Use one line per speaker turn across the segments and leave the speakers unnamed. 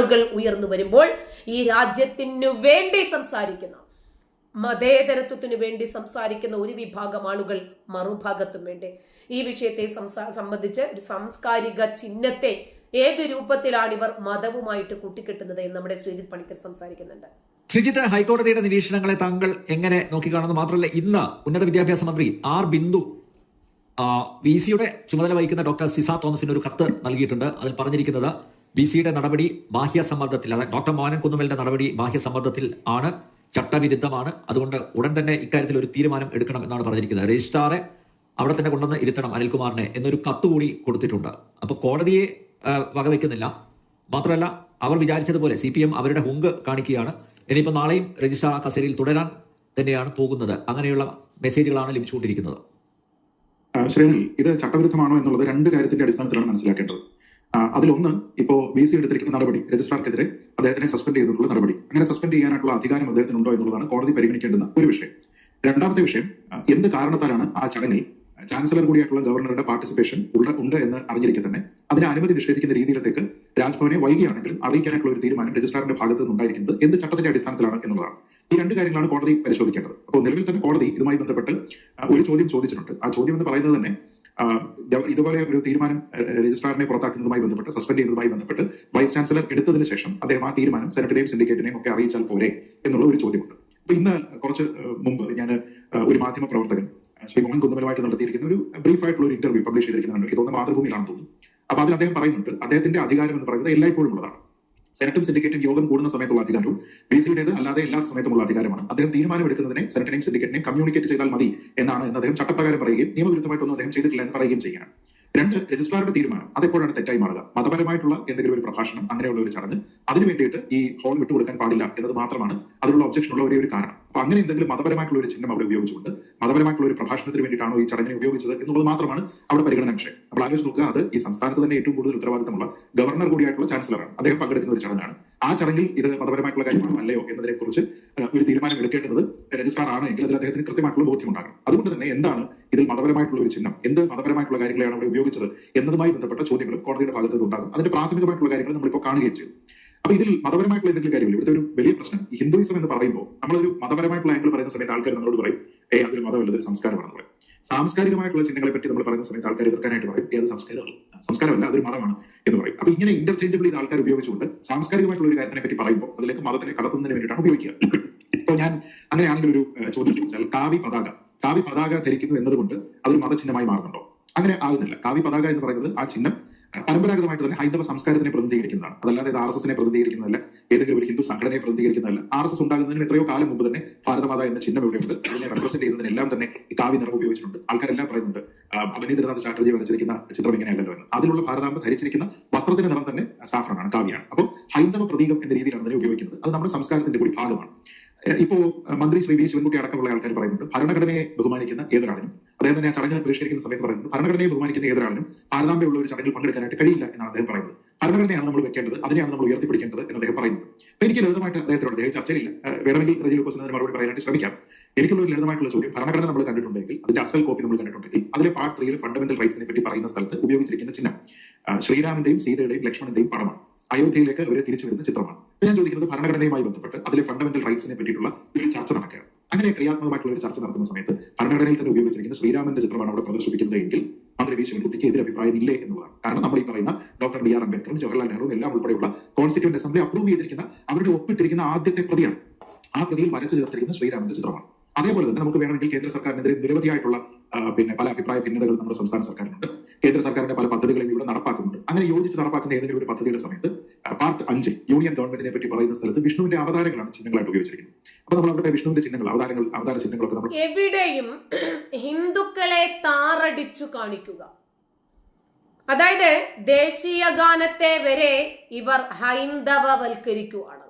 ആളുകൾ ഉയർന്നു വരുമ്പോൾ ഈ രാജ്യത്തിനു വേണ്ടി സംസാരിക്കുന്ന. മതേതരത്വത്തിനു വേണ്ടി സംസാരിക്കുന്ന ഒരു വിഭാഗം ആളുകൾ മറുഭാഗത്തും വേണ്ടി? ഈ വിഷയത്തെ സംബന്ധിച്ച് ഒരു സാംസ്കാരിക ചിഹ്നത്തെ ഏത് രൂപത്തിലാണ് ഇവർ മതവുമായിട്ട് കൂട്ടിക്കെട്ടുന്നത് എന്ന് നമ്മുടെ ശ്രീജിത് പണിക്കർ സംസാരിക്കുന്നുണ്ട്.
ശ്രീജിത്ത് ഹൈക്കോടതിയുടെ നിരീക്ഷണങ്ങളെ താങ്കൾ എങ്ങനെ നോക്കിക്കാണെന്ന്? മാത്രമല്ല ഇന്ന് ഉന്നത വിദ്യാഭ്യാസ മന്ത്രി ആർ ബിന്ദു വി സിയുടെ ചുമതല വഹിക്കുന്ന ഡോക്ടർ സിസ തോമസിന് ഒരു കത്ത് നൽകിയിട്ടുണ്ട്. അതിൽ പറഞ്ഞിരിക്കുന്നത് ബി സിയുടെ നടപടി ബാഹ്യ സമ്മർദ്ദത്തിൽ അതായത് ഡോക്ടർ മോഹനൻ കുന്നുമലിന്റെ നടപടി ബാഹ്യ സമ്മർദ്ദത്തിൽ ആണ് ചട്ടവിരുദ്ധമാണ്. അതുകൊണ്ട് ഉടൻ തന്നെ ഇക്കാര്യത്തിൽ ഒരു തീരുമാനം എടുക്കണം എന്നാണ് പറഞ്ഞിരിക്കുന്നത്. രജിസ്ട്രാറെ അവിടെ തന്നെ കൊണ്ടുവന്ന് ഇരുത്തണം അനിൽകുമാറിനെ എന്നൊരു കത്ത് കൂടി കൊടുത്തിട്ടുണ്ട്. അപ്പോൾ കോടതിയെ വകവെക്കുന്നില്ല. മാത്രമല്ല അവർ വിചാരിച്ചതുപോലെ സി പി എം അവരുടെ ഹുങ്ക് കാണിക്കുകയാണ്. ഇനിയിപ്പോൾ നാളെയും രജിസ്ട്രാർ ആ കസേരയിൽ തുടരാൻ തന്നെയാണ് പോകുന്നത്. അങ്ങനെയുള്ള മെസ്സേജുകളാണ് ലഭിച്ചുകൊണ്ടിരിക്കുന്നത്.
ശ്രീനിൽ ഇത് ചട്ടവിരുദ്ധമാണോ എന്നുള്ളത് രണ്ട് കാര്യത്തിന്റെ അടിസ്ഥാനത്തിലാണ് മനസ്സിലാക്കേണ്ടത്. അതിലൊന്ന് ഇപ്പോ ബി സി എടുത്തിരിക്കുന്ന നടപടി രജിസ്ട്രാർക്കെതിരെ അദ്ദേഹത്തിനെ സസ്പെൻഡ് ചെയ്തിട്ടുള്ള നടപടി. അങ്ങനെ സസ്പെൻഡ് ചെയ്യാനായിട്ടുള്ള അധികാരം അദ്ദേഹത്തിനുണ്ടോ എന്നുള്ളതാണ് കോടതി പരിഗണിക്കേണ്ടുന്ന ഒരു വിഷയം. രണ്ടാമത്തെ വിഷയം എന്ത് കാരണത്താലാണ് ആ ചടങ്ങിൽ ചാൻസലർ കൂടിയായിട്ടുള്ള ഗവർണറുടെ പാർട്ടിസിപ്പേഷൻ ഉണ്ട് എന്ന് അറിഞ്ഞിരിക്കെ തന്നെ. അതിനെ അനുമതി നിഷേധിക്കുന്ന രീതിയിലേക്ക് രാജ്ഭവനെ വൈകിയാണെങ്കിലും അറിയിക്കാനായിട്ടുള്ള ഒരു തീരുമാനം രജിസ്ട്രാറിന്റെ ഭാഗത്ത് നിന്നുണ്ടായിരിക്കുന്നത് എന്ത് ചട്ടത്തിന്റെ അടിസ്ഥാനത്തിലാണ് എന്നുള്ളതാണ്. ഈ രണ്ട് കാര്യങ്ങളാണ് കോടതി പരിശോധിക്കേണ്ടത്. അപ്പോൾ നിലവിൽ തന്നെ കോടതി ഇതുമായി ബന്ധപ്പെട്ട് ഒരു ചോദ്യം ചോദിച്ചിട്ടുണ്ട്. ആ ചോദ്യം എന്ന് പറയുന്നത് തന്നെ ഇതുപോലെ ഒരു തീരുമാനം രജിസ്ട്രാറിനെ പുറത്താക്കുന്നതുമായി ബന്ധപ്പെട്ട് സസ്പെൻഡ് ചെയ്യുന്നതുമായി ബന്ധപ്പെട്ട് വൈസ് ചാൻസലർ എടുത്തതിന് ശേഷം അദ്ദേഹം ആ തീരുമാനം സെനറ്റിനെയും സിൻഡിക്കേറ്റിനെയും ഒക്കെ അറിയിച്ചാൽ പോരെ എന്നുള്ള ഒരു ചോദ്യമുണ്ട്. അപ്പൊ ഇന്ന് കുറച്ച് മുമ്പ് ഞാൻ ഒരു മാധ്യമ പ്രവർത്തകൻ ശ്രീ മോഹൻ കുന്നമലുമായിട്ട് നടത്തിയിരിക്കുന്ന ഒരു ബ്രീഫ് ആയിട്ടുള്ള ഒരു ഇന്റർവ്യൂ പബ്ലിഷ് ചെയ്തിരിക്കുന്നുണ്ട് ഇതൊന്ന് മാതൃഭൂമിയിലാണെന്ന് തോന്നുന്നു. അപ്പൊ അതിൽ അദ്ദേഹം പറയുന്നുണ്ട് അദ്ദേഹത്തിന്റെ അധികാരം എന്ന് പറയുന്നത് എല്ലായ്പ്പോഴും ഉള്ളതാണ്. സെനറ്റും സിൻഡിക്കേറ്റും യോഗം കൂടുന്ന സമയത്തുള്ള അധികാരവും ബി സിയുടേത് അല്ലാതെ എല്ലാ സമയത്തുമുള്ള അധികാരമാണ്. അദ്ദേഹം തീരുമാനമെടുക്കുന്നതിനെ സെനറ്റിനെയും സിൻഡിക്കേറ്റിനെയും കമ്മ്യൂണിക്കേറ്റ് ചെയ്താൽ മതി എന്നാണ് എന്ന് അദ്ദേഹം ചട്ടപ്രകാരം പറയുകയും നിയമവിരുദ്ധമായിട്ടൊന്നും അദ്ദേഹം ചെയ്തിട്ടില്ല എന്ന് പറയുകയും ചെയ്യുകയാണ്. രണ്ട് രജിസ്ട്രാറുടെ തീരുമാനം. അതെപ്പോഴാണ് തെറ്റായി മാറുക? മതപരമായിട്ടുള്ള എന്തെങ്കിലും ഒരു പ്രഭാഷണം അങ്ങനെയുള്ള ഒരു ചടങ്ങ് അതിനു വേണ്ടിയിട്ട് ഈ ഹോൾ വിട്ടുകൊടുക്കാൻ പാടില്ല എന്നത് മാത്രമാണ് അതിനുള്ള ഒബ്ജക്ഷനുള്ള ഒരേ ഒരു കാരണം. അപ്പൊ അങ്ങനെ എന്തെങ്കിലും മതപരമായിട്ടുള്ള ഒരു ചിഹ്നം അവിടെ ഉപയോഗിച്ചുകൊണ്ട് മതപരമായിട്ടുള്ള ഒരു പ്രഭാഷണത്തിന് വേണ്ടിയിട്ടാണോ ഈ ചടങ്ങിനെ ഉപയോഗിച്ചത് എന്നുള്ളത് മാത്രമാണ് അവിടെ പരിഗണന വിഷയം. നമ്മൾ ആലോചിച്ച് നോക്കുക അത് ഈ സംസ്ഥാനത്ത് തന്നെ ഏറ്റവും കൂടുതൽ ഉത്തരവാദിത്തമുള്ള ഗവർണർ കൂടിയായിട്ടുള്ള ചാൻസലറാണ്. അദ്ദേഹം പങ്കെടുക്കുന്ന ഒരു ചടങ്ങാണ്. ആ ചടങ്ങിൽ ഇത് മതപരമായിട്ടുള്ള കാര്യമാണോ അല്ലയോ എന്നതിനെ കുറിച്ച് ഒരു തീരുമാനം എടുക്കേണ്ടത് രജിസ്ട്രാർ ആണ് എങ്കിൽ അതിൽ അദ്ദേഹത്തിന് കൃത്യമായിട്ടുള്ള ഉണ്ടാകും അതുകൊണ്ട് തന്നെ എന്താണ് ഇതിൽ മതപരമായിട്ടുള്ള ഒരു ചിഹ്നം എന്ത് മതപരമായിട്ടുള്ള കാര്യങ്ങളെയാണ് അവിടെ ഉപയോഗിച്ചത് എന്നതുമായി ബന്ധപ്പെട്ട ചോദ്യങ്ങളും കോടതിയുടെ ഭാഗത്ത് ഉണ്ടാകും അതിന്റെ പ്രാഥമികമായിട്ടുള്ള കാര്യങ്ങൾ നമ്മളിപ്പോൾ കാണുകയും ചെയ്തു. അപ്പൊ ഇതിൽ മതപരമായിട്ടുള്ള എന്തെങ്കിലും കാര്യമില്ല? ഇവിടുത്തെ ഒരു വലിയ പ്രശ്നം. ഹിന്ദുയിസം എന്ന് പറയുമ്പോൾ നമ്മളൊരു മതപരമായിട്ടുള്ള ആംഗിൾ പറയുന്ന സമയത്ത് ആൾക്കാർ നമ്മളോട് പറയും ഏ അതൊരു മതമല്ല അതൊരു സംസ്കാരമാണെന്ന് പറയും. സാംസ്കാരികമായിട്ടുള്ള ചിഹ്നങ്ങളെ പറ്റി നമ്മൾ പറയുന്ന സമയത്ത് ആൾക്കാർ എതിർക്കാനായിട്ട് പറയും ഏത് സംസ്കാരമല്ല സംസ്കാരമല്ല അതൊരു മതമാണ് എന്ന് പറയും. അപ്പൊ ഇങ്ങനെ ഇന്റർചേഞ്ചബിൾ ചെയ്ത് ആൾക്കാർ ഉപയോഗിച്ചുകൊണ്ട് സാംസ്കാരികമായിട്ടുള്ള ഒരു കാര്യത്തിനെ പറ്റി പറയുമ്പോൾ അതിലേക്ക് മതത്തിനെ കടത്തുന്നതിന് വേണ്ടിയിട്ടാണ് ഉപയോഗിക്കുക. ഇപ്പൊ ഞാൻ അങ്ങനെയാണെങ്കിൽ ഒരു ചോദ്യം ചോദിച്ചാൽ കാവി പതാക. കാവി പതാക ധരിക്കുന്നു എന്നതുകൊണ്ട് അതൊരു മതചിഹ്നമായി മാറുന്നുണ്ടോ? അങ്ങനെ ആകുന്നില്ല. കാവി പതാക എന്ന് പറയുന്നത് ആ ചിഹ്നം പരമ്പരാഗതമായിട്ട് തന്നെ ഹൈന്ദവ സംസ്കാരത്തിനെ പ്രതിനിധീകരിക്കുന്നതാണ്. അതല്ലാതെ ഇത് ആർ എസ് എസിനെ പ്രതിനിധീകരിക്കുന്നതല്ല ഏതെങ്കിലും ഒരു ഹിന്ദു സംഘടനയെ പ്രതിനിധീകരിക്കുന്നതല്ല. ആർ എസ് എസ് ഉണ്ടാകുന്നതിന് എത്രയോ കാലം മുമ്പ് തന്നെ ഭാരതമാത എന്ന ചിഹ്നം ഇവിടെയുണ്ട്. അതിനെ റെപ്രസെന്റ് ചെയ്യുന്നതിനെല്ലാം തന്നെ ഈ കാവ്യ നിറം ഉപയോഗിച്ചിട്ടുണ്ട്. ആൾക്കാരെല്ലാം പറയുന്നുണ്ട് അഭിനീന്ദ്രനാഥ് ചാറ്റർജി വരച്ചിരിക്കുന്ന ചിത്രം ഇങ്ങനെയല്ലല്ലോ എന്ന് അതിലുള്ള ഭാരതാമ്പ ധരിച്ചിരിക്കുന്ന വസ്ത്രത്തിന്റെ നിറം തന്നെ സാഫ്രണാണ് കാവ്യാണ് അപ്പോൾ ഹൈന്ദവ പ്രതീകം എന്ന രീതിയിലാണ് അതിനെ ഉപയോഗിക്കുന്നത്. അത് നമ്മുടെ സംസ്കാരത്തിന്റെ കൂടി ഭാഗമാണ്. ഏഹ് ഇപ്പോ മന്ത്രി ശ്രീ വി ശിവൻകുട്ടി അടക്കമുള്ള ആൾക്കാർ പറയുന്നുണ്ട്. ഭരണഘടനയെ ബഹുമാനിക്കുന്ന ഏതൊരാളിനും അദ്ദേഹം തന്നെ ചടങ്ങ് ബഹിഷ്കരിക്കുന്ന സമയത്ത് പറയുന്നത് ഭരണഘടനയെ ബഹുമാനിക്കുന്ന ഏതൊരാളിനും ഭാരതാംബയുള്ള ഒരു ചടങ്ങിൽ പങ്കെടുക്കാനായിട്ട് കഴിയില്ല എന്നാണ് അദ്ദേഹം പറയുന്നത്. ഭരണഘടനയാണ് നമ്മൾ വെക്കേണ്ടത് അതിനെയാണ് നമ്മൾ ഉയർത്തിപ്പിടിക്കേണ്ടത് എന്ന് അദ്ദേഹം പറയുന്നത് അപ്പൊ എനിക്ക് ലളിതമായിട്ട് അദ്ദേഹത്തോട് അദ്ദേഹം ചർച്ചയിലില്ല. വേണമെങ്കിൽ റജി ലൂക്കോസ് എന്നതിന് മറുപടി പറയാനായിട്ട് ശ്രമിക്കാം. എനിക്കുള്ള ഒരു ലളിതമായിട്ടുള്ള ചോദ്യം ഭരണഘടന നമ്മൾ കണ്ടിട്ടുണ്ടെങ്കിൽ അതിന്റെ അസൽ കോപ്പി നമ്മൾ കണ്ടിട്ടുണ്ടെങ്കിൽ അതിലെ പാർട്ട് ത്രീയിൽ ഫണ്ടമെന്റൽ റൈറ്റ്സിനെ പറ്റി പറയുന്ന സ്ഥലത്ത് ഉപയോഗിച്ചിരിക്കുന്ന ചിഹ്നം ശ്രീരാമന്റെയും സീതയുടെയും ലക്ഷ്മണന്റെയും പടമാണ്. അയോധ്യയിലേക്ക് അവരെ തിരിച്ചു വരുന്ന ചിത്രമാണ്. ഞാൻ ചോദിക്കുന്നത് ഭരണഘടനയുമായി ബന്ധപ്പെട്ട് അതിലെ ഫണ്ടമെന്റൽ റൈറ്റ്സിനെ പറ്റിയിട്ടുള്ള ഒരു ചർച്ച നടക്കുകയാണ്. അങ്ങനെ ക്രിയാത്മകമായിട്ടുള്ള ഒരു ചർച്ച നടത്തുന്ന സമയത്ത് ഭരണഘടനയിൽ തന്നെ ഉപയോഗിച്ചിരിക്കുന്ന ശ്രീരാമന്റെ ചിത്രമാണ് അവിടെ പ്രദർശിപ്പിക്കുന്നത് എങ്കിൽ മന്ത്രി വി ശിവൻകുട്ടിക്ക് എതിരെ അഭിപ്രായം ഇല്ലേ എന്നുള്ളതാണ്. കാരണം നമ്മൾ ഈ പറയുന്ന ഡോക്ടർ ബി ആർ അംബേദ്കറും ജവഹർലാൽ നെഹ്റുവും എല്ലാം ഉൾപ്പെടെയുള്ള കോൺസ്റ്റിറ്റ്യൂന്റ് അസംബ്ലി അപ്രൂവ് ചെയ്തിരിക്കുന്ന അവരുടെ ഒപ്പിട്ടിരിക്കുന്ന ആദ്യത്തെ പ്രതിയാണ്. ആ പ്രതിയിൽ വരച്ചു ചേർത്തിരിക്കുന്ന ശ്രീരാമന്റെ ചിത്രമാണ്. അതേപോലെ തന്നെ നമുക്ക് വേണമെങ്കിൽ കേന്ദ്ര സർക്കാരിനെതിരെ നിരവധിയായിട്ടുള്ള പിന്നെ പല അഭിപ്രായ ഭിന്നതകൾ നമ്മുടെ സംസ്ഥാന സർക്കാരിനുണ്ട്. കേന്ദ്ര സർക്കാരിന്റെ പല പദ്ധതികളും ഇവിടെ നടപ്പാക്കുന്നുണ്ട്. അങ്ങനെ യോജിച്ച് നടപ്പാക്കുന്ന ഏതെങ്കിലും ഒരു പദ്ധതിയുടെ സമയത്ത് പാർട്ട് അഞ്ച് യൂണിയൻ ഗവൺമെന്റിനെ പറ്റി പറയുന്ന സ്ഥലത്ത് വിഷ്ണുവിന്റെ അവതാരങ്ങളാണ് ചിഹ്നങ്ങളായിട്ട് ഉപയോഗിച്ചിരിക്കുന്നത്. അപ്പൊ നമ്മൾ അവിടെ വിഷ്ണുവിന്റെ ചിഹ്നങ്ങൾ അവതാരങ്ങൾ അവതാര ചിഹ്നങ്ങളൊക്കെ നമ്മൾ
എവിടെയും ഹിന്ദുക്കളെ താറടിച്ചു കാണിക്കുക. അതായത് ദേശീയ ഗാനത്തെ വരെ ഇവർ ഹൈന്ദവവൽക്കരിക്കുകയാണ്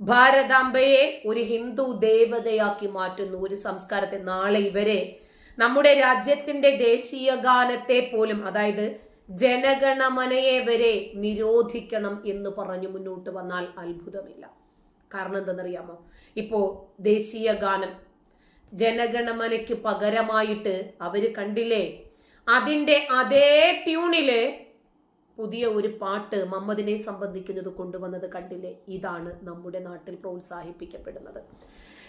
ഭാരതാംബയെ ഒരു ഹിന്ദു ദേവതയാക്കി മാറ്റുന്നു ഒരു സംസ്കാരത്തെ നാളെ ഇവരെ നമ്മുടെ രാജ്യത്തിന്റെ ദേശീയ ഗാനത്തെ പോലും അതായത് ജനഗണമനയെ വരെ നിരോധിക്കണം എന്ന് പറഞ്ഞു മുന്നോട്ട് വന്നാൽ അത്ഭുതമില്ല. കാരണം എന്തെന്നറിയാമോ? ഇപ്പോ ദേശീയ ഗാനം ജനഗണമനയ്ക്ക് പകരമായിട്ട് അവർ കണ്ടില്ലേ? അതിന്റെ അതേ ട്യൂണിൽ പുതിയ ഒരു പാട്ട് മമ്മദിനെ സംബന്ധിക്കുന്നത് കൊണ്ടുവന്നത് കണ്ടില്ലേ? ഇതാണ് നമ്മുടെ നാട്ടിൽ പ്രോത്സാഹിപ്പിക്കപ്പെടുന്നത്.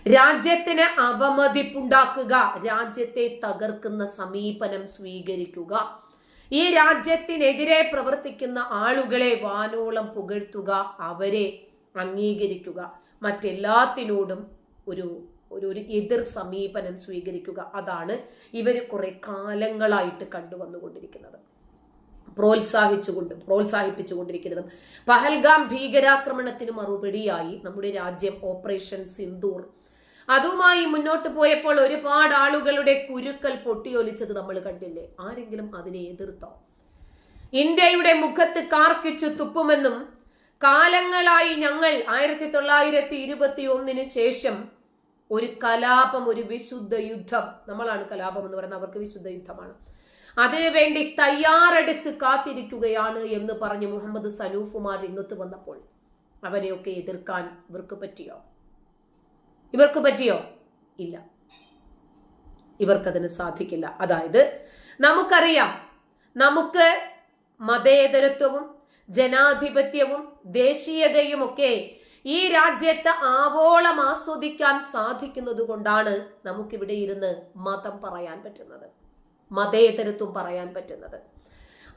രാജ്യത്തിന് അവമതിപ്പുണ്ടാക്കുക രാജ്യത്തെ തകർക്കുന്ന സമീപനം സ്വീകരിക്കുക ഈ രാജ്യത്തിനെതിരെ പ്രവർത്തിക്കുന്ന ആളുകളെ വാനോളം പുകഴ്ത്തുക അവരെ അംഗീകരിക്കുക മറ്റെല്ലാത്തിനോടും ഒരു ഒരു ഒരു എതിർ സമീപനം സ്വീകരിക്കുക. അതാണ് ഇവർ കുറെ കാലങ്ങളായിട്ട് കണ്ടുവന്നുകൊണ്ടിരിക്കുന്നത്. പ്രോത്സാഹിച്ചുകൊണ്ടും പ്രോത്സാഹിപ്പിച്ചുകൊണ്ടിരിക്കുന്നതും. പഹൽഗാം ഭീകരാക്രമണത്തിന് മറുപടിയായി നമ്മുടെ രാജ്യം ഓപ്പറേഷൻ സിന്ദൂർ. അതുമായി മുന്നോട്ട് പോയപ്പോൾ ഒരുപാട് ആളുകളുടെ കുരുക്കൽ പൊട്ടിയൊലിച്ചത് നമ്മൾ കണ്ടില്ലേ? ആരെങ്കിലും അതിനെ എതിർത്തോ? ഇന്ത്യയുടെ മുഖത്ത് കാർക്കിച്ചു തുപ്പുമെന്നും കാലങ്ങളായി ഞങ്ങൾ ആയിരത്തി തൊള്ളായിരത്തി ഇരുപത്തി ഒന്നിന് ശേഷം ഒരു കലാപം ഒരു വിശുദ്ധ യുദ്ധം. നമ്മളാണ് കലാപം എന്ന് പറയുന്നത്. അവർക്ക് വിശുദ്ധ യുദ്ധമാണ്. അതിനുവേണ്ടി തയ്യാറെടുത്ത് കാത്തിരിക്കുകയാണ് എന്ന് പറഞ്ഞ് മുഹമ്മദ് സനൂഫുമാർ രംഗത്ത് വന്നപ്പോൾ അവരെയൊക്കെ എതിർക്കാൻ ഇവർക്ക് പറ്റിയോ? ഇവർക്ക് പറ്റിയോ? ഇല്ല. ഇവർക്കതിന് സാധിക്കില്ല. അതായത് നമുക്കറിയാം നമുക്ക് മതേതരത്വവും ജനാധിപത്യവും ദേശീയതയും ഒക്കെ ഈ രാജ്യത്ത് ആവോളം ആസ്വദിക്കാൻ സാധിക്കുന്നത് കൊണ്ടാണ് നമുക്കിവിടെ ഇരുന്ന് മതം പറയാൻ പറ്റുന്നത്. മതേതരത്വം പറയാൻ പറ്റുന്നത്.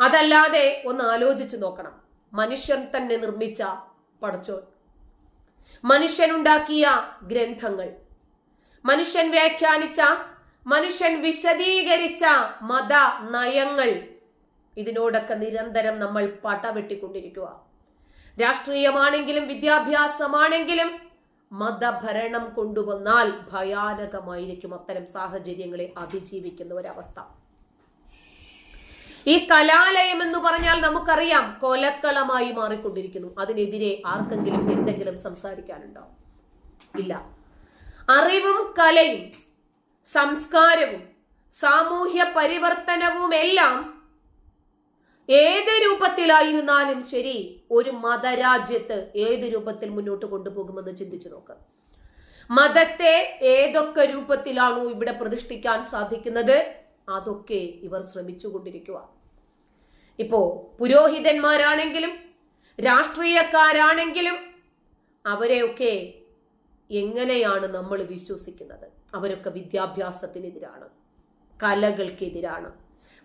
അതല്ലാതെ ഒന്ന് ആലോചിച്ചു നോക്കണം. മനുഷ്യൻ തന്നെ നിർമ്മിച്ച പടച്ചോൻ. മനുഷ്യനുണ്ടാക്കിയ ഗ്രന്ഥങ്ങൾ. മനുഷ്യൻ വ്യാഖ്യാനിച്ച മനുഷ്യൻ വിശദീകരിച്ച മത നയങ്ങൾ ഇതിനോടൊക്കെ നിരന്തരം നമ്മൾ പട വെട്ടിക്കൊണ്ടിരിക്കുക. രാഷ്ട്രീയമാണെങ്കിലും വിദ്യാഭ്യാസമാണെങ്കിലും മതഭരണം കൊണ്ടുവന്നാൽ ഭയാനകമായിരിക്കും അത്തരം സാഹചര്യങ്ങളെ അതിജീവിക്കുന്ന ഒരവസ്ഥ. ഈ കലാലയം എന്ന് പറഞ്ഞാൽ നമുക്കറിയാം കൊലക്കളമായി മാറിക്കൊണ്ടിരിക്കുന്നു. അതിനെതിരെ ആർക്കെങ്കിലും എന്തെങ്കിലും സംസാരിക്കാനുണ്ടോ? ഇല്ല. അറിവും കലയും സംസ്കാരവും സാമൂഹ്യ പരിവർത്തനവും എല്ലാം ഏത് രൂപത്തിലായിരുന്നാലും ശരി ഒരു മതരാജ്യത്ത് ഏത് രൂപത്തിൽ മുന്നോട്ട് കൊണ്ടുപോകുമെന്ന് ചിന്തിച്ചു നോക്കാം. മതത്തെ ഏതൊക്കെ രൂപത്തിലാണോ ഇവിടെ പ്രതിഷ്ഠിക്കാൻ സാധിക്കുന്നത്? അതൊക്കെ ഇവർ ശ്രമിച്ചുകൊണ്ടിരിക്കുക ഇപ്പോ പുരോഹിതന്മാരാണെങ്കിലും രാഷ്ട്രീയക്കാരാണെങ്കിലും അവരെയൊക്കെ എങ്ങനെയാണ് നമ്മൾ വിശ്വസിക്കുന്നത്? അവരൊക്കെ വിദ്യാഭ്യാസത്തിനെതിരാണ് കലകൾക്കെതിരാണ്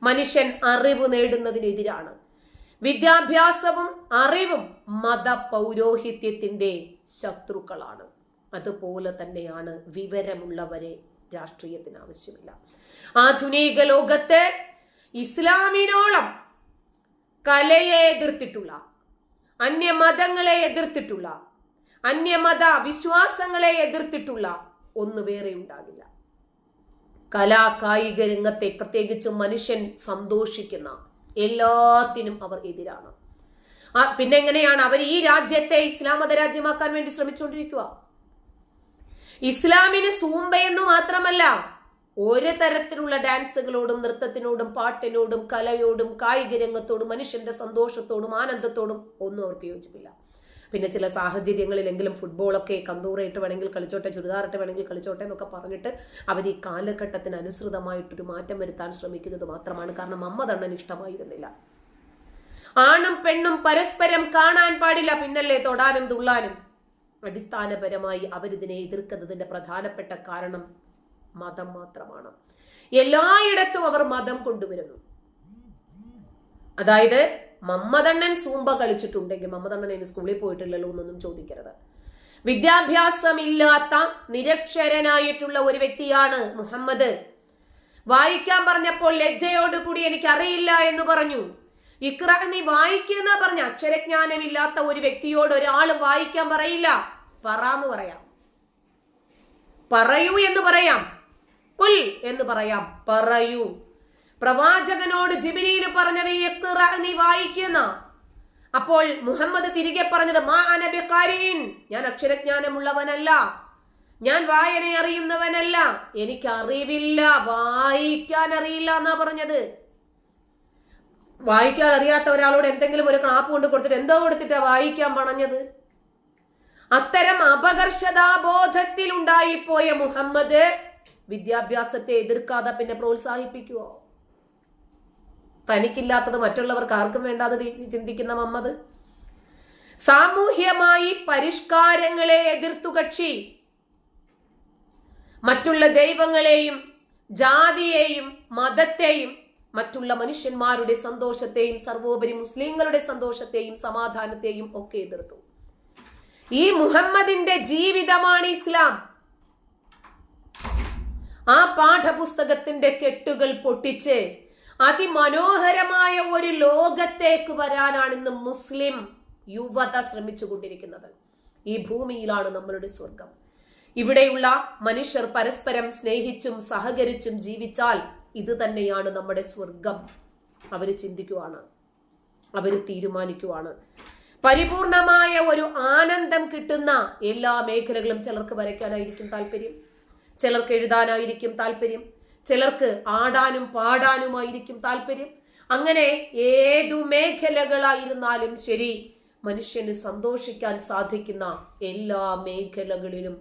മനുഷ്യൻ അറിവ് നേടുന്നതിനെതിരാണ്. വിദ്യാഭ്യാസവും അറിവും മത പൗരോഹിത്യത്തിന്റെ ശത്രുക്കളാണ്. അതുപോലെ തന്നെയാണ് വിവരമുള്ളവരെ രാഷ്ട്രീയത്തിന് ആവശ്യമില്ല. ആധുനിക ലോകത്ത് ഇസ്ലാമിനോളം കലയെ എതിർത്തിട്ടുള്ള അന്യമതങ്ങളെ എതിർത്തിട്ടുള്ള അന്യമത വിശ്വാസങ്ങളെ എതിർത്തിട്ടുള്ള ഒന്ന് വേറെ ഉണ്ടാകില്ല. കലാ കായിക രംഗത്തെ പ്രത്യേകിച്ചും മനുഷ്യൻ സന്തോഷിക്കുന്ന എല്ലാത്തിനും അവർ എതിരാണ്. പിന്നെ എങ്ങനെയാണ് അവർ ഈ രാജ്യത്തെ ഇസ്ലാം മതരാജ്യമാക്കാൻ വേണ്ടി ശ്രമിച്ചുകൊണ്ടിരിക്കുക? ഇസ്ലാമിന് സൂമ്പയെന്ന് മാത്രമല്ല ഒരു തരത്തിലുള്ള ഡാൻസുകളോടും നൃത്തത്തിനോടും പാട്ടിനോടും കലയോടും കായിക രംഗത്തോടും മനുഷ്യന്റെ സന്തോഷത്തോടും ആനന്ദത്തോടും ഒന്നും അവർക്ക് യോജിപ്പില്ല. പിന്നെ ചില സാഹചര്യങ്ങളിലെങ്കിലും ഫുട്ബോളൊക്കെ കന്തൂറയിട്ട് വേണമെങ്കിൽ കളിച്ചോട്ടെ ചുരിദാറിട്ട് വേണമെങ്കിൽ കളിച്ചോട്ടെ എന്നൊക്കെ പറഞ്ഞിട്ട് അവർ ഈ കാലഘട്ടത്തിന് അനുസൃതമായിട്ടൊരു മാറ്റം വരുത്താൻ ശ്രമിക്കുന്നത് മാത്രമാണ്. കാരണം അമ്മ തണ്ണൻ ഇഷ്ടമായിരുന്നില്ല. ആണും പെണ്ണും പരസ്പരം കാണാൻ പാടില്ല. പിന്നല്ലേ തൊടാനും തുള്ളാനും. അടിസ്ഥാനപരമായി അവരിതിനെ എതിർക്കുന്നതിന്റെ പ്രധാനപ്പെട്ട കാരണം മതം മാത്രമാണ്. എല്ലായിടത്തും അവർ മതം കൊണ്ടുവരുന്നു. അതായത് മമ്മദണ്ണൻ സൂമ്പ കളിച്ചിട്ടുണ്ടെങ്കിൽ മമ്മദണ്ണൻ ഇനി സ്കൂളിൽ പോയിട്ടില്ലല്ലോ എന്നൊന്നും ചോദിക്കരുത്. വിദ്യാഭ്യാസമില്ലാത്ത നിരക്ഷരനായിട്ടുള്ള ഒരു വ്യക്തിയാണ് മുഹമ്മദ്. വായിക്കാൻ പറഞ്ഞപ്പോൾ ലജ്ജയോടുകൂടി എനിക്ക് അറിയില്ല എന്ന് പറഞ്ഞു. ഇക്ര നീ വായിക്കുന്ന പറഞ്ഞ? അക്ഷരജ്ഞാനമില്ലാത്ത ഒരു വ്യക്തിയോട് ഒരാൾ വായിക്കാൻ പറയില്ല. പറയാന്ന് പറയാം. പറയൂ എന്ന് പറയാം. കുൽ എന്ന് പറയാം. പറയൂ. പ്രവാചകനോട് ജിബിലിയിൽ പറഞ്ഞത് നീ വായിക്കുന്ന. അപ്പോൾ മുഹമ്മദ് തിരികെ പറഞ്ഞത് മാ അനബിക്കാരീൻ ഞാൻ അക്ഷരജ്ഞാനമുള്ളവനല്ല. ഞാൻ വായന അറിയുന്നവനല്ല. എനിക്ക് അറിവില്ല. വായിക്കാൻ അറിയില്ല എന്നാ പറഞ്ഞത്. വായിക്കാൻ അറിയാത്ത ഒരാളോട് എന്തെങ്കിലും ഒരു ക്ലാപ്പ് കൊണ്ട് കൊടുത്തിട്ട് എന്തോ കൊടുത്തിട്ടാ വായിക്കാൻ പണഞ്ഞത്? അത്തരം അപകർഷതാബോധത്തിൽ ഉണ്ടായിപ്പോയ മുഹമ്മദ് വിദ്യാഭ്യാസത്തെ എതിർക്കാതെ പിന്നെ പ്രോത്സാഹിപ്പിക്കുവോ? തനിക്കില്ലാത്തത് മറ്റുള്ളവർക്ക് ആർക്കും വേണ്ടാതെ ചിന്തിക്കുന്ന മമ്മത് സാമൂഹ്യമായി പരിഷ്കാരങ്ങളെ എതിർത്തു കക്ഷി. മറ്റുള്ള ദൈവങ്ങളെയും ജാതിയെയും മതത്തെയും മറ്റുള്ള മനുഷ്യന്മാരുടെ സന്തോഷത്തെയും സർവോപരി മുസ്ലിങ്ങളുടെ സന്തോഷത്തെയും സമാധാനത്തെയും ഒക്കെ എതിർത്തു. ഈ മുഹമ്മദിന്റെ ജീവിതമാണ് ഇസ്ലാം. ആ പാഠപുസ്തകത്തിന്റെ കെട്ടുകൾ പൊട്ടിച്ച് അതിമനോഹരമായ ഒരു ലോകത്തേക്ക് വരാനാണ് ഇന്ന് മുസ്ലിം യുവത ശ്രമിച്ചുകൊണ്ടിരിക്കുന്നത്. ഈ ഭൂമിയിലാണ് നമ്മളുടെ സ്വർഗം. ഇവിടെയുള്ള മനുഷ്യർ പരസ്പരം സ്നേഹിച്ചും സഹകരിച്ചും ജീവിച്ചാൽ ഇത് തന്നെയാണ് നമ്മുടെ സ്വർഗം. അവർ ചിന്തിക്കുവാണ്. അവർ തീരുമാനിക്കുവാണ്. പരിപൂർണമായ ഒരു ആനന്ദം കിട്ടുന്ന എല്ലാ മേഖലകളും ചിലർക്ക് വരയ്ക്കാനായിരിക്കും താല്പര്യം. ചിലർക്ക് എഴുതാനായിരിക്കും താല്പര്യം ചിലർക്ക് ആടാനും പാടാനുമായിരിക്കും താല്പര്യം. അങ്ങനെ ഏതു മേഖലകളായിരുന്നാലും ശരി മനുഷ്യന് സന്തോഷിക്കാൻ സാധിക്കുന്ന എല്ലാ മേഖലകളിലും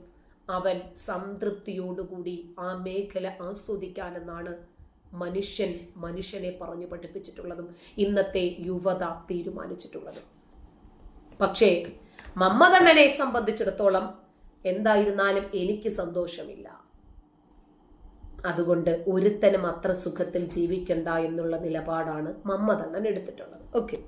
അവൻ സംതൃപ്തിയോടുകൂടി ആ മേഖല ആസ്വദിക്കാനെന്നാണ് മനുഷ്യൻ മനുഷ്യനെ പറഞ്ഞു പഠിപ്പിച്ചിട്ടുള്ളതും ഇന്നത്തെ യുവത തീരുമാനിച്ചിട്ടുള്ളതും. പക്ഷേ മമ്മദണ്ണനെ സംബന്ധിച്ചിടത്തോളം എന്തായിരുന്നാലും എനിക്ക് സന്തോഷമില്ല. അതുകൊണ്ട് ഒരുത്തനും അത്ര സുഖത്തിൽ ജീവിക്കണ്ട എന്നുള്ള നിലപാടാണ് മമ്മതണ്ണൻ എടുത്തിട്ടുള്ളത്. ഓക്കെ